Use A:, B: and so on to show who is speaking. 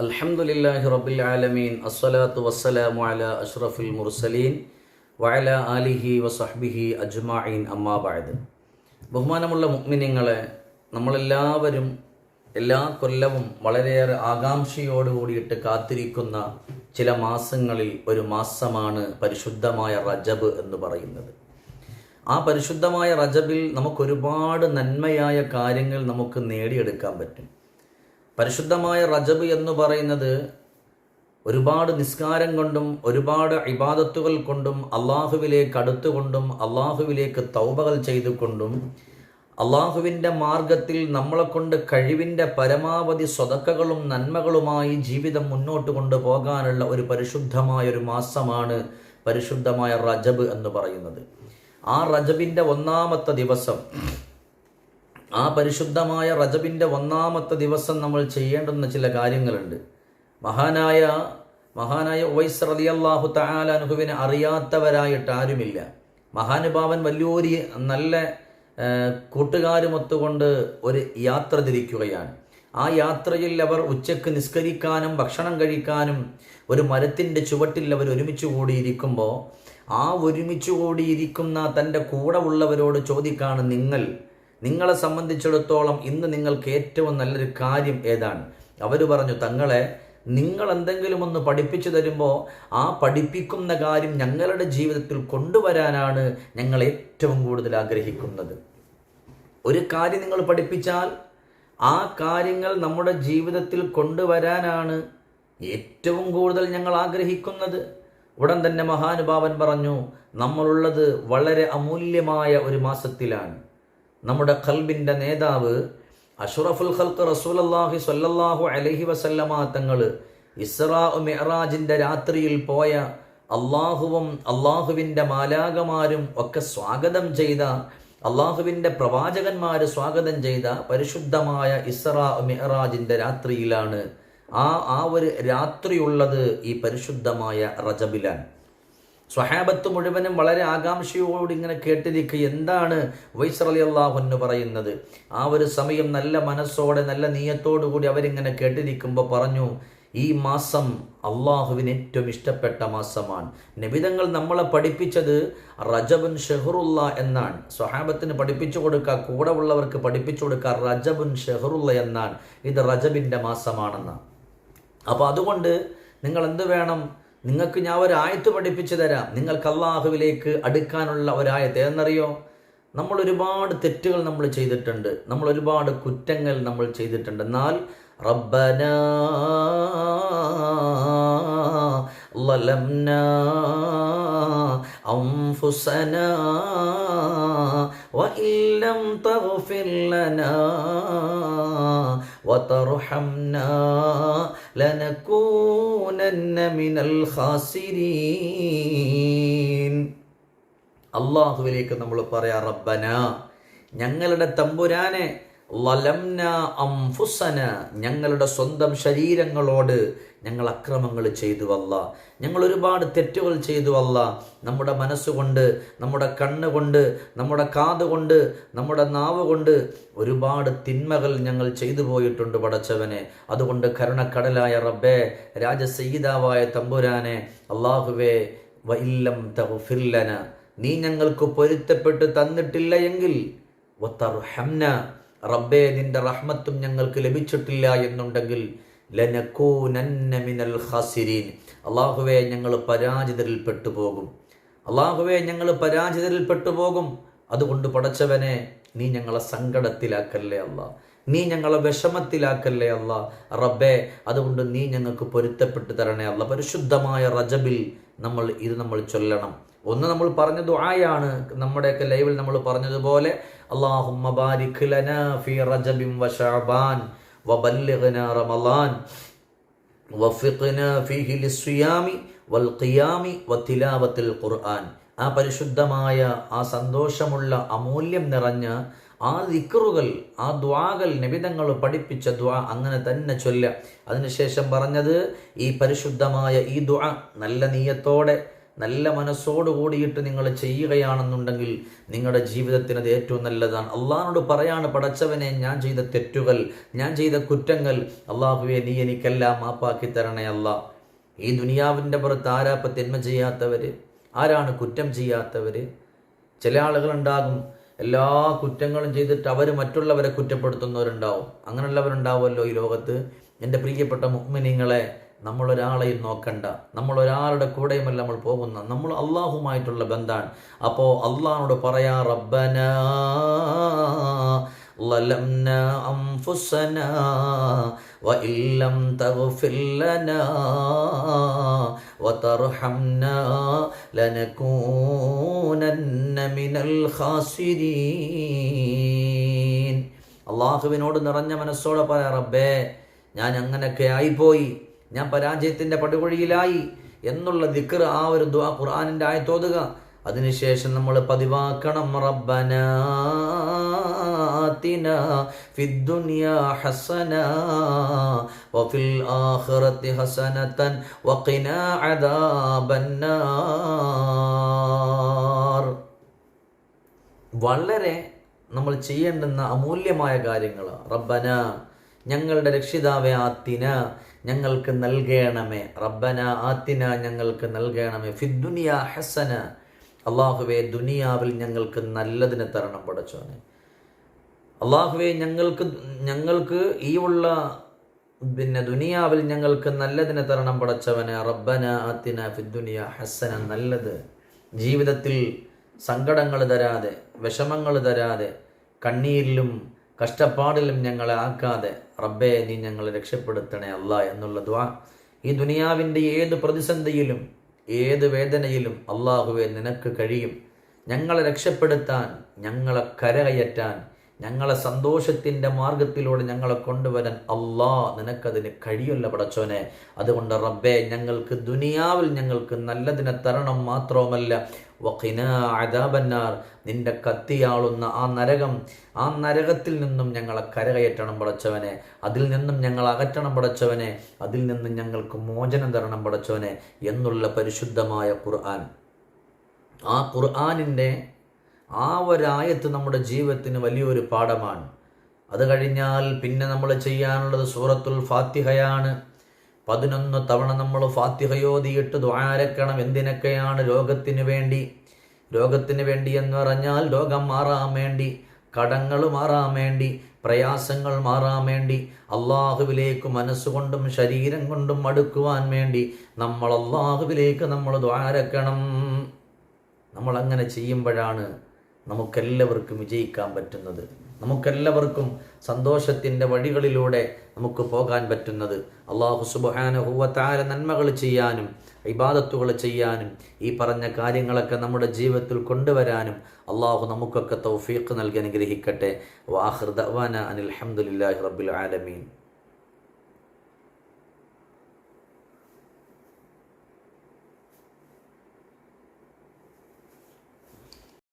A: അൽഹംദുലില്ലാഹി റബ്ബിൽ ആലമീൻ അസ്സലാത്തു വസ്സലാമു അല അഷ്റഫുൽ മുർസലീൻ വയല ആലിഹി വസഹ്ബിഹി അജ്മാഇൻ അമ്മാബായത് ബഹുമാനമുള്ള മുഗ്മിനിങ്ങളെ നമ്മളെല്ലാവരും എല്ലാ കൊല്ലവും വളരെയേറെ ആകാംക്ഷയോടുകൂടിയിട്ട് കാത്തിരിക്കുന്ന ചില മാസങ്ങളിൽ ഒരു മാസമാണ് പരിശുദ്ധമായ റജബ് എന്ന് പറയുന്നത്. ആ പരിശുദ്ധമായ റജബിൽ നമുക്കൊരുപാട് നന്മയായ കാര്യങ്ങൾ നമുക്ക് നേടിയെടുക്കാൻ പറ്റും. പരിശുദ്ധമായ റജബ് എന്ന് പറയുന്നത് ഒരുപാട് നിസ്കാരം കൊണ്ടും ഒരുപാട് ഇബാദത്തുകൾ കൊണ്ടും അള്ളാഹുവിലേക്ക് അടുത്തുകൊണ്ടും അള്ളാഹുവിലേക്ക് തൗബകൾ ചെയ്തുകൊണ്ടും അള്ളാഹുവിന്റെ മാർഗത്തിൽ നമ്മളെ കൊണ്ട് കഴിവിന്റെ പരമാവധി സ്വതക്കകളും നന്മകളുമായി ജീവിതം മുന്നോട്ട് കൊണ്ടുപോകാനുള്ള ഒരു പരിശുദ്ധമായ ഒരു മാസമാണ് പരിശുദ്ധമായ റജബ് എന്ന് പറയുന്നത്. ആ റജബിന്റെ ഒന്നാമത്തെ ദിവസം ആ പരിശുദ്ധമായ റജബിന്റെ ഒന്നാമത്തെ ദിവസം നമ്മൾ ചെയ്യേണ്ടുന്ന ചില കാര്യങ്ങളുണ്ട്. മഹാനായ മഹാനായ ഉവൈസ് റളിയല്ലാഹു തആല അനുഭവിനെ അറിയാത്തവരായിട്ട് ആരുമില്ല. മഹാനുഭാവൻ വലിയൊരു നല്ല കൂട്ടുകാരുമൊത്തുകൊണ്ട് ഒരു യാത്ര തിരിക്കുകയാണ്. ആ യാത്രയിൽ അവർ ഉച്ചയ്ക്ക് നിസ്കരിക്കാനും ഭക്ഷണം കഴിക്കാനും ഒരു മരത്തിന്റെ ചുവട്ടിൽ അവർ ഒരുമിച്ച് കൂടിയിരിക്കുമ്പോൾ ആ ഒരുമിച്ച് കൂടിയിരിക്കുന്ന തന്റെ കൂടെ ഉള്ളവരോട് ചോദിക്കാണ് നിങ്ങൾ നിങ്ങളെ സംബന്ധിച്ചിടത്തോളം ഇന്ന് നിങ്ങൾക്ക് ഏറ്റവും നല്ലൊരു കാര്യം ഏതാണ്? അവർ പറഞ്ഞു തങ്ങളെ നിങ്ങൾ എന്തെങ്കിലും ഒന്ന് പഠിപ്പിച്ചു തരുമ്പോൾ ആ പഠിപ്പിക്കുന്ന കാര്യം ഞങ്ങളുടെ ജീവിതത്തിൽ കൊണ്ടുവരാനാണ് ഞങ്ങൾ ഏറ്റവും കൂടുതൽ ആഗ്രഹിക്കുന്നത്. ഒരു കാര്യം നിങ്ങൾ പഠിപ്പിച്ചാൽ ആ കാര്യങ്ങൾ നമ്മുടെ ജീവിതത്തിൽ കൊണ്ടുവരാനാണ് ഏറ്റവും കൂടുതൽ ഞങ്ങൾ ആഗ്രഹിക്കുന്നത്. ഉടൻ തന്നെ മഹാനുഭാവൻ പറഞ്ഞു നമ്മളുള്ളത് വളരെ അമൂല്യമായ ഒരു മാസത്തിലാണ്. നമ്മുടെ ഖൽബിന്റെ നേതാവ് അഷറഫുൽ ഖൽക്ക് റസൂലല്ലാഹി സ്വല്ലല്ലാഹു അലഹി വസല്ലമ തങ്ങൾ ഇസ്രാ മെഹറാജിന്റെ രാത്രിയിൽ പോയ അള്ളാഹുവും അള്ളാഹുവിന്റെ മാലാകമാരും ഒക്കെ സ്വാഗതം ചെയ്ത അള്ളാഹുവിന്റെ പ്രവാചകന്മാർ സ്വാഗതം ചെയ്ത പരിശുദ്ധമായ ഇസ്രാ മെഹറാജിന്റെ രാത്രിയിലാണ് ആ ആ ഒരു രാത്രിയുള്ളത് ഈ പരിശുദ്ധമായ റജബിലാണ്. സ്വഹാബത്ത് മുഴുവനും വളരെ ആകാംക്ഷയോട് ഇങ്ങനെ കേട്ടിരിക്കുക എന്താണ് വൈസ് അലി അള്ളാഹു പറയുന്നത്? ആ ഒരു സമയം നല്ല മനസ്സോടെ നല്ല നീയത്തോടു കൂടി അവരിങ്ങനെ കേട്ടിരിക്കുമ്പോൾ പറഞ്ഞു ഈ മാസം അള്ളാഹുവിന് ഏറ്റവും ഇഷ്ടപ്പെട്ട മാസമാണ്. നബിതങ്ങൾ നമ്മളെ പഠിപ്പിച്ചത് റജബുൻ ഷെഹറുല്ല എന്നാണ്. സ്വഹാബത്തിന് പഠിപ്പിച്ചു കൊടുക്കുക കൂടെ ഉള്ളവർക്ക് പഠിപ്പിച്ചു കൊടുക്കുക റജബുൻ ഷെഹറുല്ല എന്നാണ്. ഇത് റജബിന്റെ മാസമാണെന്ന് അപ്പോൾ അതുകൊണ്ട് നിങ്ങൾ എന്ത് വേണം? നിങ്ങൾക്ക് ഞാൻ ഒരായത്ത് പഠിപ്പിച്ചു തരാം. നിങ്ങൾക്ക് അള്ളാഹുവിലേക്ക് അടുക്കാനുള്ള ഒരായത്ത് ഏതെന്നറിയോ? നമ്മൾ ഒരുപാട് തെറ്റുകൾ നമ്മൾ ചെയ്തിട്ടുണ്ട്. നമ്മൾ ഒരുപാട് കുറ്റങ്ങൾ നമ്മൾ ചെയ്തിട്ടുണ്ട്. എന്നാൽ റബ്ബന ലംന അംഫുസന وإن لم تغفر لنا وترحمنا لنكونن من الخاسرين അള്ളാഹുവിലേക്ക് നമ്മൾ പറയാ റബ്ബന ഞങ്ങളുടെ തമ്പുരാനെ ലലംന അംഫുസന ഞങ്ങളുടെ സ്വന്തം ശരീരങ്ങളോട് ഞങ്ങൾ അക്രമങ്ങൾ ചെയ്തു വല്ല ഞങ്ങൾ ഒരുപാട് തെറ്റുകൾ ചെയ്തു വല്ല നമ്മുടെ മനസ്സുകൊണ്ട് നമ്മുടെ കണ്ണുകൊണ്ട് നമ്മുടെ കാതുകൊണ്ട് നമ്മുടെ നാവ് കൊണ്ട് ഒരുപാട് തിന്മകൾ ഞങ്ങൾ ചെയ്തു പോയിട്ടുണ്ട് പടച്ചവനെ. അതുകൊണ്ട് കരുണക്കടലായ റബ്ബേ രാജസീതാവായ തമ്പുരാനെ അള്ളാഹുവേ വൈല്ലം തഹുഫില്ലന നീ ഞങ്ങൾക്ക് പൊരുത്തപ്പെട്ട് തന്നിട്ടില്ല എങ്കിൽ വത്തർഹംന റബ്ബേ നിന്റെ റഹ്മത്തും ഞങ്ങൾക്ക് ലഭിച്ചിട്ടില്ല എന്നുണ്ടെങ്കിൽ മിനൽ ഖാസിരീൻ. അള്ളാഹുവേ ഞങ്ങൾ പരാജിതരിൽ പെട്ടുപോകും അള്ളാഹുവെ ഞങ്ങൾ പരാജിതരിൽ പെട്ടുപോകും അതുകൊണ്ട് പടച്ചവനെ നീ ഞങ്ങളെ സങ്കടത്തിലാക്കല്ലേ അല്ല നീ ഞങ്ങളെ വിഷമത്തിലാക്കല്ലേ അല്ല റബ്ബേ അതുകൊണ്ട് നീ ഞങ്ങൾക്ക് പൊരുത്തപ്പെട്ട് തരണേ അല്ല പരിശുദ്ധമായ റജബിൽ നമ്മൾ ഇത് നമ്മൾ ചൊല്ലണം. ഒന്ന് നമ്മൾ പറഞ്ഞ ദുആയാണ് നമ്മുടെയൊക്കെ ലൈവിൽ നമ്മൾ പറഞ്ഞതുപോലെ അല്ലാഹുമ്മ بارك لنا في റജബിൻ വശഅബാൻ വബല്ലിഗ്നാ റമളാൻ وفقنا ഫീഹി للصيام ഖിയാമി വതിലാവത്തിൽ ഖുർആൻ. ആ പരിശുദ്ധമായ ആ സന്തോഷമുള്ള അമൂല്യം നിറഞ്ഞ ആ ദിക്റുകൾ ആ ദ്വാകൾ നിബിതങ്ങൾ പഠിപ്പിച്ച ദ്വാ അങ്ങനെ തന്നെ ചൊല്ല. അതിനുശേഷം പറഞ്ഞത് ഈ പരിശുദ്ധമായ ഈ ദ്വാ നല്ല നീയത്തോടെ നല്ല മനസ്സോട് കൂടിയിട്ട് നിങ്ങൾ ചെയ്യുകയാണെന്നുണ്ടെങ്കിൽ നിങ്ങളുടെ ജീവിതത്തിന് അത് ഏറ്റവും നല്ലതാണ്. അള്ളാഹിനോട് പറയാണ് പടച്ചവനെ ഞാൻ ചെയ്ത തെറ്റുകൾ ഞാൻ ചെയ്ത കുറ്റങ്ങൾ അള്ളാഹുവെ നീ എനിക്കെല്ലാം മാപ്പാക്കി തരണേ അല്ല. ഈ ദുനിയാവിന്റെ പുറത്ത് ആരാപ്പ തിന്മ ചെയ്യാത്തവർ ആരാണ് കുറ്റം ചെയ്യാത്തവർ ചില ആളുകളുണ്ടാകും എല്ലാ കുറ്റങ്ങളും ചെയ്തിട്ട് അവർ മറ്റുള്ളവരെ കുറ്റപ്പെടുത്തുന്നവരുണ്ടാവും. അങ്ങനെയുള്ളവരുണ്ടാവുമല്ലോ ഈ ലോകത്ത്? എന്റെ പ്രിയപ്പെട്ട മുഗ്മിനിങ്ങളെ നമ്മൾ ഒരാളെയും നോക്കണ്ട നമ്മൾ ഒരാളുടെ കൂടെയുമല്ല നമ്മൾ പോകുന്ന നമ്മൾ അള്ളാഹുമായിട്ടുള്ള ബന്ധാണ് അപ്പോൾ അള്ളാഹിനോട് പറയാ റബ്ബന ظلمنا أنفسنا وإن لم تغفر لنا وترحمنا لنكونن من الخاسرين അള്ളാഹുവിനോട് നിറഞ്ഞ മനസ്സോടെ പറയാ റബ്ബേ ഞാൻ അങ്ങനെയൊക്കെ ആയിപ്പോയി ഞാൻ പരാജയത്തിന്റെ പടുകുഴിയിലായി എന്നുള്ള ദിക്കർ ആ ഒരു ദ്വാ ഖുർആാനിന്റെ ആയി തോതുക അതിനുശേഷം നമ്മൾ പതിവാക്കണം. റബ്ബനാത്തിന ഫിദ്ദുനിയ ഹസന വഫിൽ ആഖിറത്തി ഹസനതൻ വഖിന അദാബന്നാർ. വളരെ നമ്മൾ ചെയ്യേണ്ടുന്ന അമൂല്യമായ കാര്യങ്ങൾ റബ്ബന ഞങ്ങളുടെ രക്ഷിതാവേ ആത്തിന. ഞങ്ങൾക്ക് നൽകണമേ. റബ്ബന ആത്തിന ഞങ്ങൾക്ക് നൽകണമേ. ഫിദ്ദുനിയ ഹസന. അള്ളാഹുവെ ദുനിയാവിൽ ഞങ്ങൾക്ക് നല്ലതിനെ തരണം പടച്ചോനെ. അള്ളാഹുവെ ഞങ്ങൾക്ക് ഞങ്ങൾക്ക് ഈ ഉള്ള പിന്നെ ദുനിയാവിൽ ഞങ്ങൾക്ക് നല്ലതിനെ തരണം പടച്ചവന്. റബ്ബന ആത്തിന ഫിദ്ദുനിയ ഹസന. നല്ലത്. ജീവിതത്തിൽ സങ്കടങ്ങൾ തരാതെ വിഷമങ്ങൾ തരാതെ കണ്ണീരിലും കഷ്ടപ്പാടിലും ഞങ്ങളെ ആക്കാതെ റബ്ബെ നീ ഞങ്ങളെ രക്ഷപ്പെടുത്തണേ അല്ല എന്നുള്ള ദ്വാ. ഈ ദുനിയാവിന്റെ ഏത് പ്രതിസന്ധിയിലും ഏത് വേദനയിലും അള്ളാഹുവെ നിനക്ക് കഴിയും. ഞങ്ങളെ രക്ഷപ്പെടുത്താൻ ഞങ്ങളെ കരകയറ്റാൻ ഞങ്ങളെ സന്തോഷത്തിന്റെ മാർഗത്തിലൂടെ ഞങ്ങളെ കൊണ്ടുവരാൻ അള്ളാ നിനക്കതിന് കഴിയല്ല പടച്ചോനെ. അതുകൊണ്ട് റബ്ബെ ഞങ്ങൾക്ക് ദുനിയാവിൽ ഞങ്ങൾക്ക് നല്ലതിനെ തരണം മാത്രവുമല്ല. വഖിന അദാബന്നാർ. നിന്റെ കത്തിയാളുന്ന ആ നരകം ആ നരകത്തിൽ നിന്നും ഞങ്ങളെ കരകയറ്റണം പടച്ചവനെ. അതിൽ നിന്നും ഞങ്ങൾ അകറ്റണം പടച്ചവനെ. അതിൽ നിന്നും ഞങ്ങൾക്ക് മോചനം തരണം പടച്ചവനെ. എന്നുള്ള പരിശുദ്ധമായ ഖുർആൻ. ആ ഖുർആാനിന്റെ ആ ഒരായത്ത് നമ്മുടെ ജീവിതത്തിന് വലിയൊരു പാഠമാണ്. അത് കഴിഞ്ഞാൽ പിന്നെ നമ്മൾ ചെയ്യാനുള്ളത് സൂറത്തുൽ ഫാത്തിഹയാണ്. പതിനൊന്ന് തവണ നമ്മൾ ഫാത്തിഹയോതിയിട്ട് ദ്വാരക്കണം എന്തിനൊക്കെയാണ് രോഗത്തിന് വേണ്ടി? രോഗത്തിന് വേണ്ടി എന്ന് പറഞ്ഞാൽ രോഗം മാറാൻ വേണ്ടി കടങ്ങൾ മാറാൻ വേണ്ടി പ്രയാസങ്ങൾ മാറാൻ വേണ്ടി അള്ളാഹുവിലേക്ക് മനസ്സുകൊണ്ടും ശരീരം കൊണ്ടും അടുക്കുവാൻ വേണ്ടി നമ്മൾ അള്ളാഹുവിലേക്ക് നമ്മൾ ദ്വാരക്കണം നമ്മൾ അങ്ങനെ ചെയ്യുമ്പോഴാണ് നമുക്കെല്ലാവർക്കും വിജയിക്കാൻ പറ്റുന്നത്. നമുക്കെല്ലാവർക്കും സന്തോഷത്തിന്റെ വഴികളിലൂടെ നമുക്ക് പോകാൻ പറ്റുന്നത്. അള്ളാഹു സുബാനുഹൂവത്താര നന്മകൾ ചെയ്യാനും ഇബാദത്തുകൾ ചെയ്യാനും ഈ പറഞ്ഞ കാര്യങ്ങളൊക്കെ നമ്മുടെ ജീവിതത്തിൽ കൊണ്ടുവരാനും അള്ളാഹു നമുക്കൊക്കെ തൗഫീഖ് നൽകി അനുഗ്രഹിക്കട്ടെ. വാഹൃദവാന അനിൽ അഹമ്മദില്ലാഹി റബ്ബിൽ ആലമീൻ.